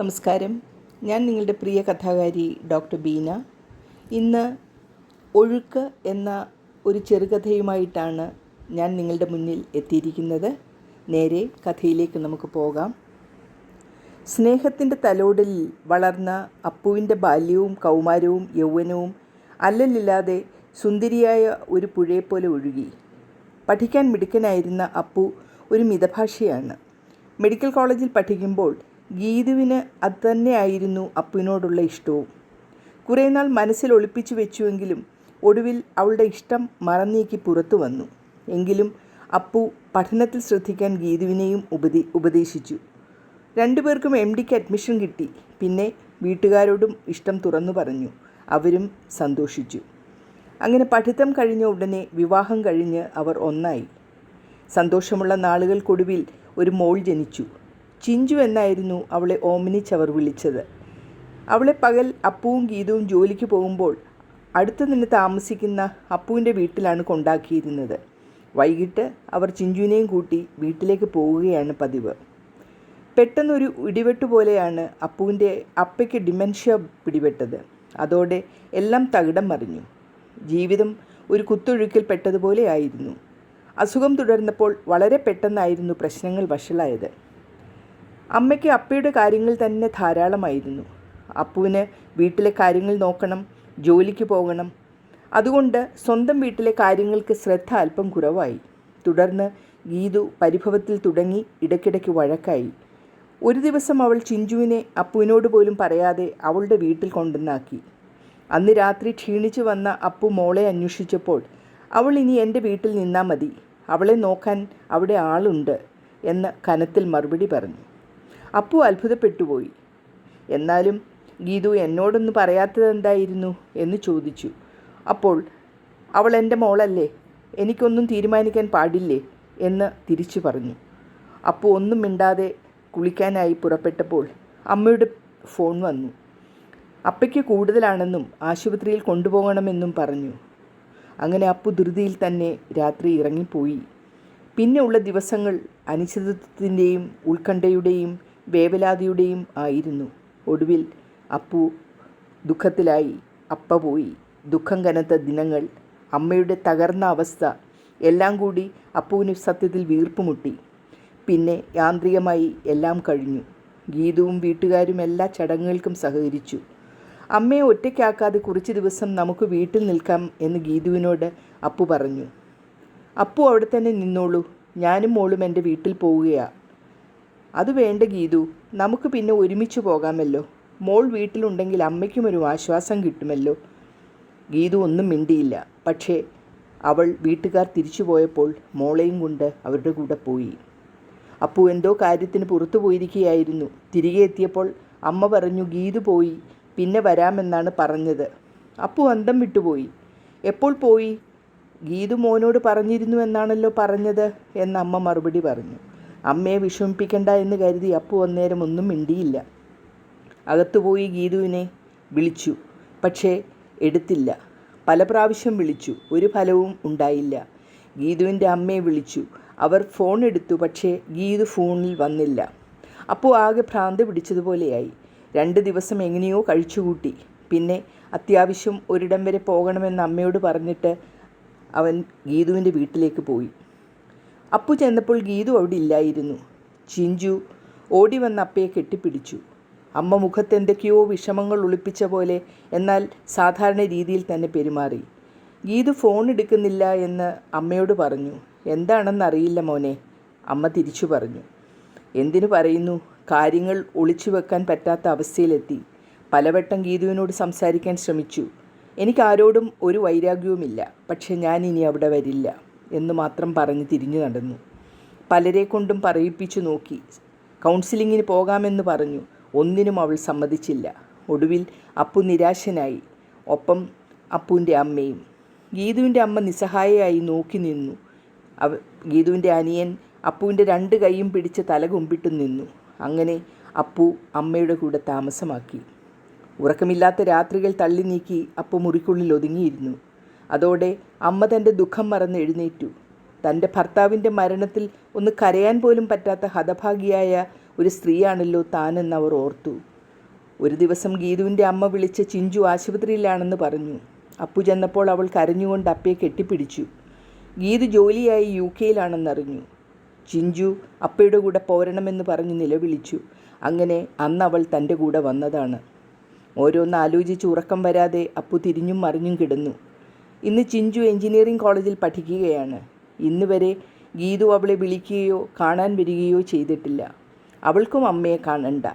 നമസ്കാരം. ഞാൻ നിങ്ങളുടെ പ്രിയ കഥാകാരി ഡോക്ടർ ബീന. ഇന്ന് ഒഴുക്ക് എന്ന ഒരു ചെറുകഥയുമായിട്ടാണ് ഞാൻ നിങ്ങളുടെ മുന്നിൽ എത്തിയിരിക്കുന്നത്. നേരെ കഥയിലേക്ക് നമുക്ക് പോകാം. സ്നേഹത്തിന്റെ തലോടലിൽ വളർന്ന അപ്പുവിന്റെ ബാല്യവും കൗമാരവും യൗവനവും അല്ലല്ലില്ലാതെ സുന്ദരിയായ ഒരു പുഴയെപ്പോലെ ഒഴുകി. പഠിക്കാൻ മിടുക്കനായിരുന്ന അപ്പു ഒരു മിതഭാഷയാണ്. മെഡിക്കൽ കോളേജിൽ പഠിക്കുമ്പോൾ ഗീതുവിന് അത് തന്നെയായിരുന്നു അപ്പുവിനോടുള്ള ഇഷ്ടവും. കുറേ നാൾ മനസ്സിൽ ഒളിപ്പിച്ചു വെച്ചുവെങ്കിലും ഒടുവിൽ അവളുടെ ഇഷ്ടം മറന്നീക്കി പുറത്തു വന്നു. എങ്കിലും അപ്പു പഠനത്തിൽ ശ്രദ്ധിക്കാൻ ഗീതുവിനെയും ഉപദേ ഉപദേശിച്ചു. രണ്ടുപേർക്കും എം ഡിക്ക് അഡ്മിഷൻ കിട്ടി. പിന്നെ വീട്ടുകാരോടും ഇഷ്ടം തുറന്നു പറഞ്ഞു. അവരും സന്തോഷിച്ചു. അങ്ങനെ പഠിത്തം കഴിഞ്ഞ ഉടനെ വിവാഹം കഴിഞ്ഞ് അവർ ഒന്നായി. സന്തോഷമുള്ള നാളുകൾക്കൊടുവിൽ ഒരു മോൾ ജനിച്ചു. ചിഞ്ചു എന്നായിരുന്നു അവളെ ഓമനിച്ചവർ വിളിച്ചത്. അവളെ പകൽ അപ്പുവും ഗീതവും ജോലിക്ക് പോകുമ്പോൾ അടുത്തു നിന്ന് താമസിക്കുന്ന അപ്പുവിന്റെ വീട്ടിലാണ് കൊണ്ടാക്കിയിരുന്നത്. വൈകിട്ട് അവർ ചിഞ്ചുവിനെയും കൂട്ടി വീട്ടിലേക്ക് പോവുകയാണ് പതിവ്. പെട്ടെന്നൊരു ഇടിവെട്ട് പോലെയാണ് അപ്പുവിന്റെ അപ്പയ്ക്ക് ഡിമെൻഷ്യ പിടിപെട്ടത്. അതോടെ എല്ലാം തകിടം മറിഞ്ഞു. ജീവിതം ഒരു കുത്തൊഴുക്കിൽ പെട്ടതുപോലെ ആയിരുന്നു. അസുഖം തുടർന്നപ്പോൾ വളരെ പെട്ടെന്നായിരുന്നു പ്രശ്നങ്ങൾ വഷളായത്. അമ്മയ്ക്ക് അപ്പയുടെ കാര്യങ്ങൾ തന്നെ ധാരാളമായിരുന്നു. അപ്പുവിന് വീട്ടിലെ കാര്യങ്ങൾ നോക്കണം ജോലിക്ക് പോകണം. അതുകൊണ്ട് സ്വന്തം വീട്ടിലെ കാര്യങ്ങൾക്ക് ശ്രദ്ധ അല്പം കുറവായി. തുടർന്ന് ഗീതു പരിഭവത്തിൽ തുടങ്ങി ഇടയ്ക്കിടയ്ക്ക് വഴക്കായി. ഒരു ദിവസം അവൾ ചിഞ്ചുവിനെ അപ്പുവിനോട് പോലും പറയാതെ അവളുടെ വീട്ടിൽ കൊണ്ടുവന്നാക്കി. അന്ന് രാത്രി ക്ഷീണിച്ചു വന്ന അപ്പു മോളെ അന്വേഷിച്ചപ്പോൾ അവൾ ഇനി എന്റെ വീട്ടിൽ നിന്നാൽ മതി. അവളെ നോക്കാൻ അവിടെ ആളുണ്ട് എന്ന് കനത്തിൽ മറുപടി പറഞ്ഞു. അപ്പു അത്ഭുതപ്പെട്ടുപോയി. എന്നാലും ഗീതു എന്നോടൊന്ന് പറയാത്തത് എന്തായിരുന്നു എന്ന് ചോദിച്ചു. അപ്പോൾ അവൾ എന്റെ മോളല്ലേ? എനിക്കൊന്നും തീരുമാനിക്കാൻ പാടില്ലേ? എന്ന് തിരിച്ചു പറഞ്ഞു. അപ്പോൾ ഒന്നും മിണ്ടാതെ കുളിക്കാനായി പുറപ്പെട്ടപ്പോൾ അമ്മയുടെ ഫോൺ വന്നു. അപ്പയ്ക്ക് കൂടുതലാണെന്നും ആശുപത്രിയിൽ കൊണ്ടുപോകണമെന്നും പറഞ്ഞു. അങ്ങനെ അപ്പു ധൃതിയിൽ തന്നെ രാത്രി ഇറങ്ങിപ്പോയി. പിന്നെ ഉള്ള ദിവസങ്ങൾ അനിശ്ചിതത്വത്തിന്റെയും ഉത്കണ്ഠയുടെയും വേവലാതിയുടെയും ആയിരുന്നു. ഒടുവിൽ അപ്പു ദുഃഖത്തിലായി. അപ്പ പോയി. ദുഃഖം കനത്ത ദിനങ്ങൾ അമ്മയുടെ തകർന്ന അവസ്ഥ എല്ലാം കൂടി അപ്പുവിന് സത്യത്തിൽ വീർപ്പുമുട്ടി. പിന്നെ യാന്ത്രികമായി എല്ലാം കഴിഞ്ഞു. ഗീതവും വീട്ടുകാരും എല്ലാ ചടങ്ങുകൾക്കും സഹകരിച്ചു. അമ്മയെ ഒറ്റയ്ക്കാക്കാതെ കുറച്ച് ദിവസം നമുക്ക് വീട്ടിൽ നിൽക്കാം എന്ന് ഗീതുവിനോട് അപ്പു പറഞ്ഞു. അപ്പു അവിടെ തന്നെ നിന്നോളൂ. ഞാനും മോളും എന്റെ വീട്ടിൽ പോവുകയാ. അത് വേണ്ട ഗീതു നമുക്ക് പിന്നെ ഒരുമിച്ച് പോകാമല്ലോ. മോൾ വീട്ടിലുണ്ടെങ്കിൽ അമ്മയ്ക്കും ഒരു ആശ്വാസം കിട്ടുമല്ലോ. ഗീതു ഒന്നും മിണ്ടിയില്ല. പക്ഷേ അവൾ വീട്ടുകാർ തിരിച്ചു പോയപ്പോൾ മോളെയും കൊണ്ട് അവരുടെ കൂടെ പോയി. അപ്പു എന്തോ കാര്യത്തിന് പുറത്തു പോയിരിക്കുകയായിരുന്നു. തിരികെ എത്തിയപ്പോൾ അമ്മ പറഞ്ഞു ഗീതു പോയി പിന്നെ വരാമെന്നാണ് പറഞ്ഞത്. അപ്പു അന്തം വിട്ടുപോയി. എപ്പോൾ പോയി? ഗീതു മോനോട് പറഞ്ഞിരുന്നു എന്നാണല്ലോ പറഞ്ഞത് എന്ന് അമ്മ മറുപടി പറഞ്ഞു. അമ്മയെ വിഷമിപ്പിക്കണ്ട എന്ന് കരുതി അപ്പു അന്നേരം ഒന്നും മിണ്ടിയില്ല. അകത്തുപോയി ഗീതുവിനെ വിളിച്ചു. പക്ഷേ എടുത്തില്ല. പല പ്രാവശ്യം വിളിച്ചു. ഒരു ഫലവും ഉണ്ടായില്ല. ഗീതുവിന്റെ അമ്മയെ വിളിച്ചു. അവർ ഫോൺ എടുത്തു. പക്ഷേ ഗീതു ഫോണിൽ വന്നില്ല. അപ്പോൾ ആകെ ഭ്രാന്ത് പിടിച്ചതുപോലെയായി. രണ്ട് ദിവസം എങ്ങനെയോ കഴിച്ചുകൂട്ടി. പിന്നെ അത്യാവശ്യം ഒരിടം വരെ പോകണമെന്ന് അമ്മയോട് പറഞ്ഞിട്ട് അവൻ ഗീതുവിന്റെ വീട്ടിലേക്ക് പോയി. അപ്പു ചെന്നപ്പോൾ ഗീതു അവിടെ ഇല്ലായിരുന്നു. ചിഞ്ചു ഓടി വന്ന് അപ്പയെ കെട്ടിപ്പിടിച്ചു. അമ്മ മുഖത്ത് എന്തൊക്കെയോ വിഷമങ്ങൾ ഒളിപ്പിച്ച പോലെ എന്നാൽ സാധാരണ രീതിയിൽ തന്നെ പെരുമാറി. ഗീതു ഫോൺ എടുക്കുന്നില്ല എന്ന് അമ്മയോട് പറഞ്ഞു. എന്താണെന്നറിയില്ല മോനെ അമ്മ തിരിച്ചു പറഞ്ഞു. എന്തിനു പറയുന്നു? കാര്യങ്ങൾ ഒളിച്ചു വെക്കാൻ പറ്റാത്ത അവസ്ഥയിലെത്തി. പലവട്ടം ഗീതുവിനോട് സംസാരിക്കാൻ ശ്രമിച്ചു. എനിക്കാരോടും ഒരു വൈരാഗ്യവുമില്ല. പക്ഷെ ഞാൻ ഇനി അവിടെ വരില്ല. എന്ന് മാത്രം പറഞ്ഞ് തിരിഞ്ഞു നടന്നു. പലരെ കൊണ്ടും പറയിപ്പിച്ചു നോക്കി. കൗൺസിലിങ്ങിന് പോകാമെന്ന് പറഞ്ഞു. ഒന്നിനും അവൾ സമ്മതിച്ചില്ല. ഒടുവിൽ അപ്പു നിരാശനായി. ഒപ്പം അപ്പുവിന്റെ അമ്മയും. ഗീതുവിന്റെ അമ്മ നിസ്സഹായയായി നോക്കി നിന്നു. അവ ഗീതുവിന്റെ അനിയൻ അപ്പുവിന്റെ രണ്ട് കൈയും പിടിച്ച് തല കുമ്പിട്ട് നിന്നു. അങ്ങനെ അപ്പു അമ്മയുടെ കൂടെ താമസമാക്കി. ഉറക്കമില്ലാത്ത രാത്രികൾ തള്ളി നീക്കി അപ്പു മുറിക്കുള്ളിൽ ഒതുങ്ങിയിരുന്നു. അതോടെ അമ്മ തന്റെ ദുഃഖം മറന്ന് എഴുന്നേറ്റു. തന്റെ ഭർത്താവിന്റെ മരണത്തിൽ ഒന്ന് കരയാൻ പോലും പറ്റാത്ത ഹതഭാഗിയായ ഒരു സ്ത്രീയാണല്ലോ താനെന്ന് അവർ ഓർത്തു. ഒരു ദിവസം ഗീതുവിന്റെ അമ്മ വിളിച്ച് ചിഞ്ചു ആശുപത്രിയിലാണെന്ന് പറഞ്ഞു. അപ്പു ചെന്നപ്പോൾ അവൾ കരഞ്ഞുകൊണ്ട് അപ്പയെ കെട്ടിപ്പിടിച്ചു. ഗീതു ജോലിയായി യു കെയിലാണെന്നറിഞ്ഞു ചിഞ്ചു അപ്പയുടെ കൂടെ പോരണമെന്ന് പറഞ്ഞ് നിലവിളിച്ചു. അങ്ങനെ അന്ന് അവൾ തന്റെ കൂടെ വന്നതാണ്. ഓരോന്ന് ആലോചിച്ച് ഉറക്കം വരാതെ അപ്പു തിരിഞ്ഞും മറിഞ്ഞും കിടന്നു. ഇന്ന് ചിഞ്ചു എഞ്ചിനീയറിംഗ് കോളേജിൽ പഠിക്കുകയാണ്. ഇന്ന് വരെ ഗീതു അവളെ വിളിക്കുകയോ കാണാൻ വരികയോ ചെയ്തിട്ടില്ല. അവൾക്കും അമ്മയെ കാണണ്ട.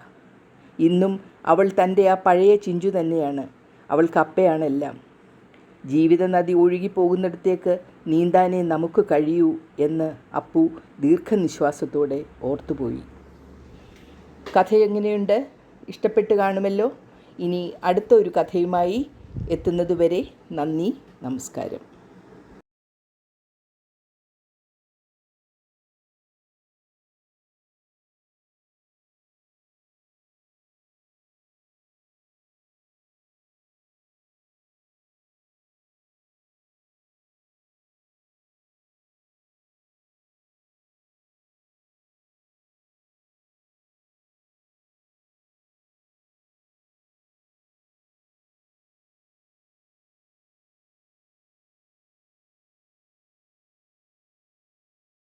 ഇന്നും അവൾ തന്റെ ആ പഴയ ചിഞ്ചു തന്നെയാണ്. അവൾക്ക് അപ്പയാണെല്ലാം ജീവിത നദി ഒഴുകിപ്പോകുന്നിടത്തേക്ക് നീന്താനേ നമുക്ക് കഴിയൂ എന്ന് അപ്പു ദീർഘനിശ്വാസത്തോടെ ഓർത്തുപോയി. കഥ എങ്ങനെയുണ്ട്? ഇഷ്ടപ്പെട്ട് കാണുമല്ലോ? ഇനി അടുത്ത ഒരു കഥയുമായി എത്തുന്നതുവരെ നന്ദി നമസ്കാരം.